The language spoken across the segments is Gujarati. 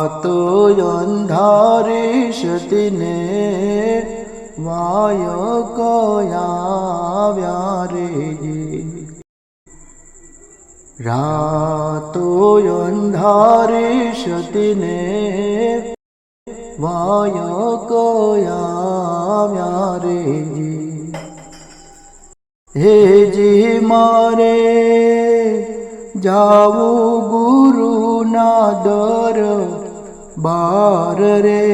আতয়ন্ধারে সতিনে মায় কয়ারে রাতয়ন্ধারে সতিনে মায় কয়ারে হে জি মারে যাও গুরু নাদর বার রে।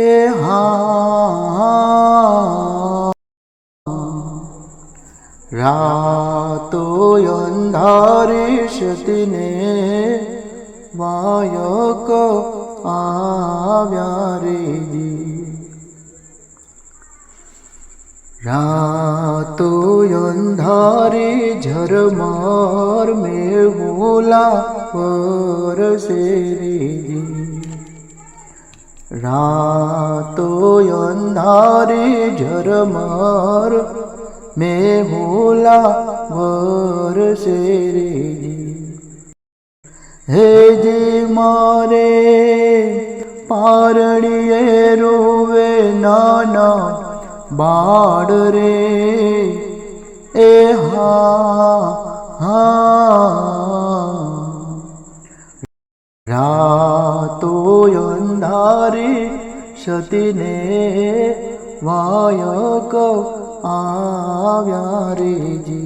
এ রাত অন্ধারে সতিনে মায়ক আব্যারে জি রাত અંધારી ઝરમાર મેઘોલા પરસે રાતો અંધારી ઝરમાર મેઘોલા વરસે હે હેજી મારે પારણીએ રોવે નાના બાળ રે এ হা হা রাতো অন্ধারে সতীনে वायक आव्यारे जी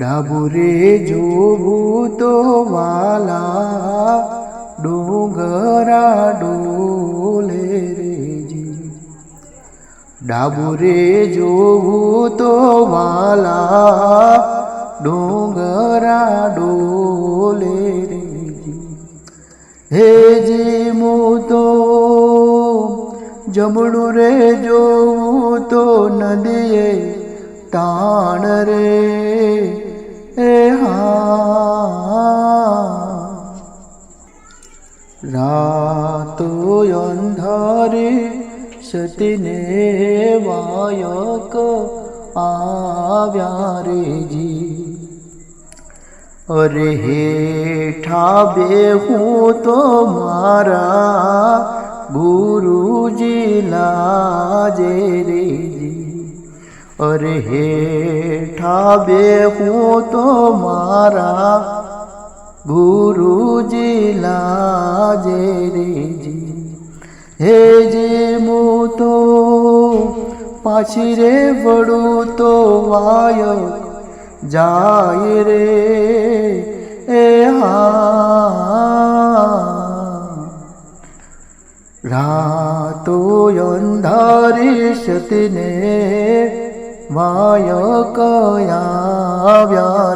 डाबुरे जो भूतो वाला डोंगरा डो ડાબુરે જોવું તો વાલા ડુંગરા ડોલે રેજી હેજી મું તો જમણું રે જોવું તો નદીએ તાણ રે એ હા રાતો અંધારી સતીને વાયક આવ્યા રેજી અરે હેઠા બેહું તો મારા ગુરુજી લાજે રેજી અરે હેઠા બેહું તો મારા ગુરુજી લાજે રેજી હેજી મું તો પાછી રે વડું તો વાય જાય રે એ હા રાતો અંધારી સતીને વાય કયા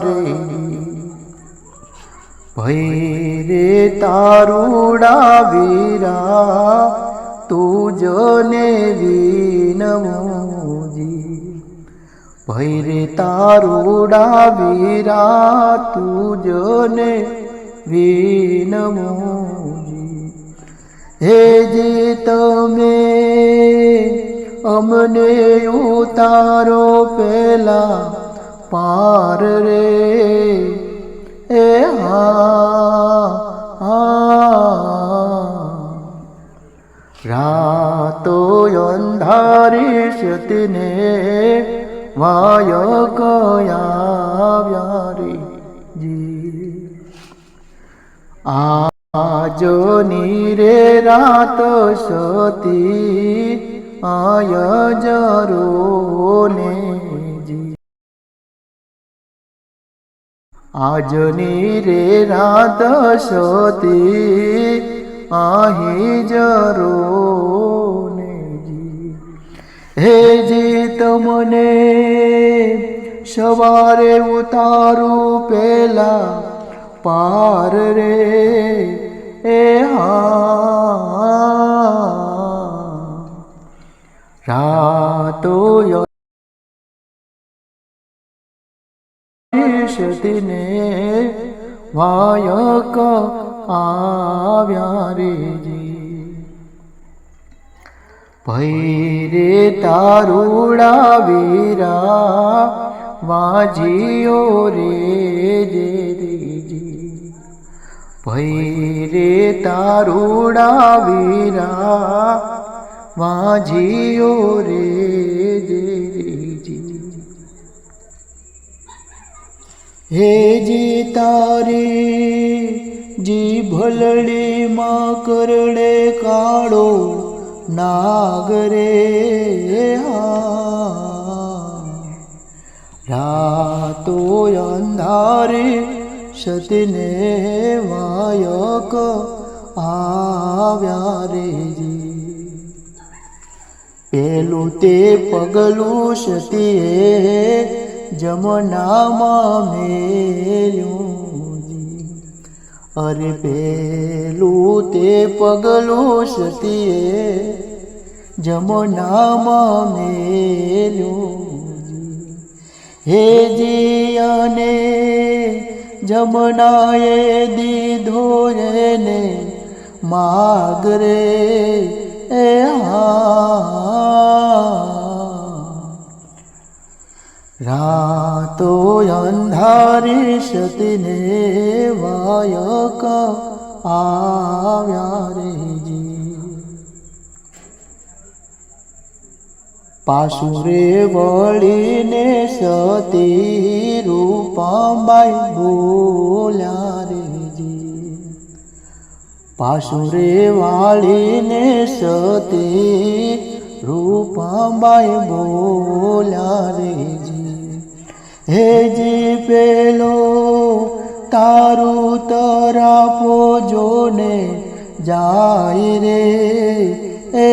રે ભઈ રે તારુડા વીરા તુજને વિનમોજી ભઈ રે તારુડા વીરા તુજને હે હેજી તમે અમને ઉતારો પેલા પાર રે, એ હા. রাত অন্ধারে সতিনে মায় কয়ারি জি আজ নিরে রাত সতী আয় জরুনে জি। আজ নিরে রাত সতী आहे जरोने जी हे जी तुमने सवारे उतारू पेला पार रे ए रातो दिने વાયક આવ્યા રેજી ભૈરે તારુડા વીરા વાજીઓ રે જે રેજી ભૈરે તારુડા વીરા વાજીઓ રે જે હે જી તારી જી ભલડીમાં કરડે કાળો નાગરે હા રાતો અંધારી સતીને વાયક આવ્યા રેજી પેલું તે પગલું સતીએ જમનામાં મેલ્યું જી. અરે પેલું તે પગલું સતીએ જમનામાં મેલ્યું જી. હે જીયને જમનાએ દીધો એને માગરે, એ હા રાતો અંધારી સતીને વાયક આવ્યા રેજી પાસુરે વળીને સતી રૂપાબાઈ બોલ્યા રેજી પાસુરે વાળીને સતી રૂપાબાઈ બોલ્યા રેજી হেজি পেল তারু তারা পোজনে যায় রে এ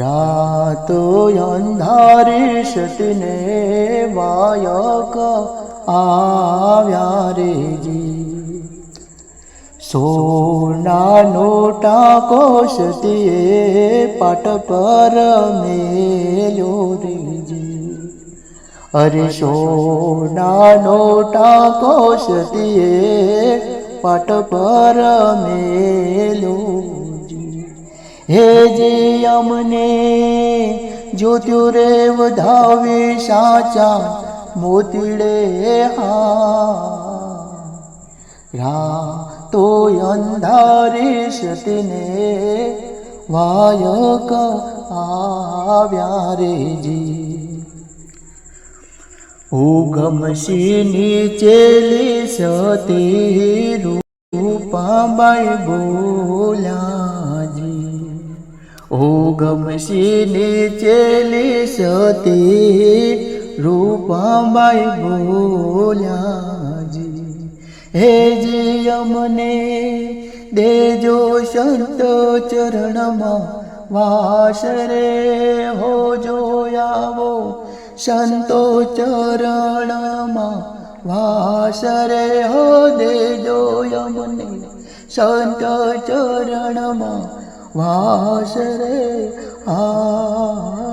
রাত অন্ধারি সতনে বায়ক আव्या रे સોનાનો ટાકો સતીએ પાટ પર મેલ્યો રેજી અરે સોનાનો ટાકો સતીએ પાટ પર મેલો. હે જે અમને જોત્યો રે વધાવે સાચા મોતીડે હા રા તો અંધારે સતીને વાયક આવ્યા રેજી ઉગમશી નીચેલી સતી રૂપાબાઈ બોલાજી. ઉગમશી નીચેલી સતી રૂપાબાઈ બોલાજી. હે જી અમને દેજો સંત ચરણમાં વાસરે હો જોયાવો સંતો ચરણમાં વાસરે હો દેજો અમને સંત ચરણમાં વાસરે આ